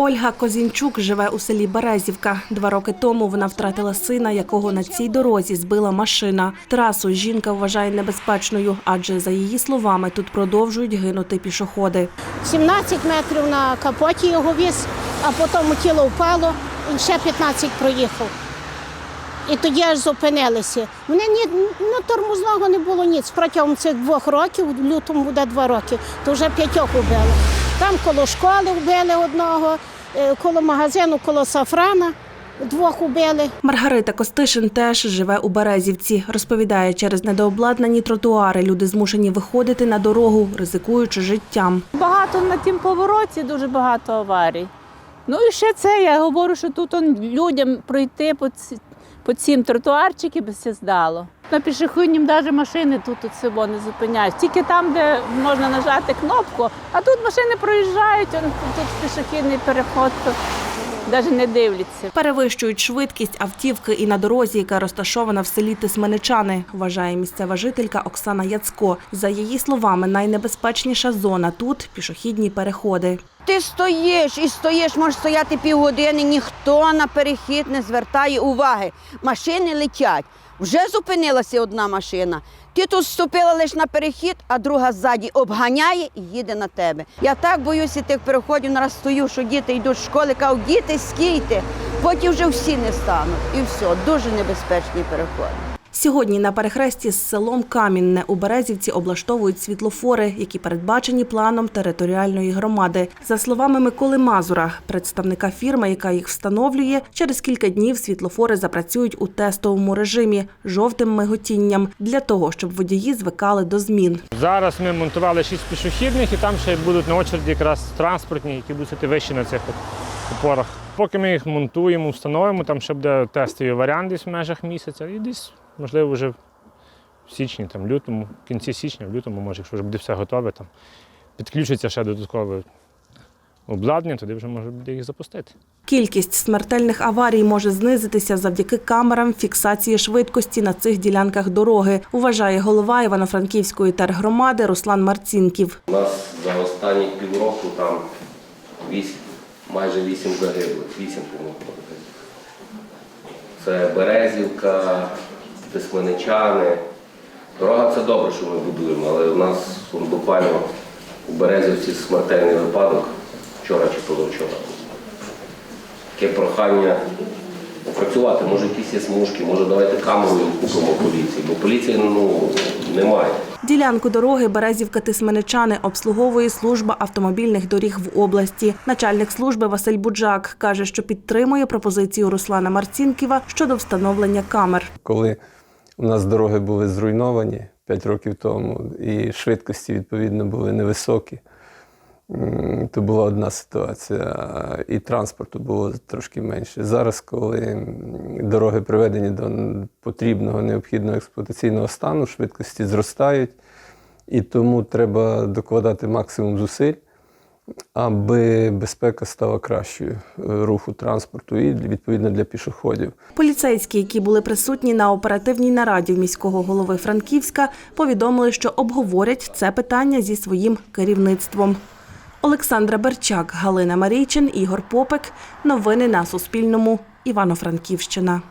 Ольга Козінчук живе у селі Березівка. Два роки тому вона втратила сина, якого на цій дорозі збила машина. Трасу жінка вважає небезпечною, адже за її словами тут продовжують гинути пішоходи. 17 метрів на капоті його віз, а потім тіло впало, він ще 15 проїхав. І тоді аж зупинилися. Мене ні ну, тормозного не було ніц. Протягом цих двох років, в лютому буде два роки, то вже п'ятьох убили. Там коло школи вбили одного, е, коло магазину, коло сафрана двох убили. Маргарита Костишин теж живе у Березівці. Розповідає, через недообладнані тротуари люди змушені виходити на дорогу, ризикуючи життям. Багато на тім повороті, дуже багато аварій. Ну і ще це, я говорю, що тут людям пройти по, по цім тротуарчики би все здало. На пішохіднім навіть машини тут от себе не зупиняють. Тільки там, де можна нажати кнопку, а тут машини проїжджають, тут пішохідний переход, навіть не дивляться. Перевищують швидкість автівки і на дорозі, яка розташована в селі Тисменичани, вважає місцева жителька Оксана Яцко. За її словами, найнебезпечніша зона тут пішохідні переходи. Ти стоїш і стоїш, можеш стояти півгодини, ніхто на перехід не звертає уваги. Машини летять. Вже зупинилася одна машина. Ти тут вступила лише на перехід, а друга ззаді обганяє і їде на тебе. Я так боюся тих переходів, нараз стою, що діти йдуть з школи, кажу, діти, скійте, потім вже всі не стануть. І все, дуже небезпечні переходи. Сьогодні на перехресті з селом Камінне у Березівці облаштовують світлофори, які передбачені планом територіальної громади. За словами Миколи Мазура, представника фірми, яка їх встановлює, через кілька днів світлофори запрацюють у тестовому режимі жовтим миготінням для того, щоб водії звикали до змін. Зараз ми монтували шість пішохідних і там ще будуть на очереді якраз транспортні, які будуть сидіти вище на цих опорах. Поки ми їх монтуємо, встановимо, там ще буде тестовий варіант десь в межах місяця і десь, можливо, вже в січні, там, лютому, в кінці січня, в лютому, може, якщо вже буде все готове, там, підключиться ще додаткове обладнання, тоді вже може буде їх запустити. Кількість смертельних аварій може знизитися завдяки камерам фіксації швидкості на цих ділянках дороги, вважає голова Івано-Франківської тергромади Руслан Марцінків. У нас за останні півроку там вісім, майже вісім загиблих, вісім по-моєму. Це Березівка, Тисменичани. Дорога це добре, що ми будуємо, але у нас он, буквально у Березівці смертельний випадок вчора чи позавчора. Таке прохання попрацювати, може якісь є смужки, може давайте камеру купимо поліції, бо поліції ну, немає. Ділянку дороги Березівка Тисменичани обслуговує служба автомобільних доріг в області. Начальник служби Василь Буджак каже, що підтримує пропозицію Руслана Марцінківа щодо встановлення камер. коли у нас дороги були зруйновані 5 років тому, і швидкості, відповідно, були невисокі, то була одна ситуація, і транспорту було трошки менше. Зараз, коли дороги приведені до потрібного, необхідного експлуатаційного стану, швидкості зростають, і тому треба докладати максимум зусиль. Аби безпека стала кращою е, руху транспорту і відповідно для пішоходів. Поліцейські, які були присутні на оперативній нараді в міського голови Франківська, повідомили, що обговорять це питання зі своїм керівництвом. Олександра Берчак, Галина Марійчин, Ігор Попек. Новини на Суспільному. Івано-Франківщина.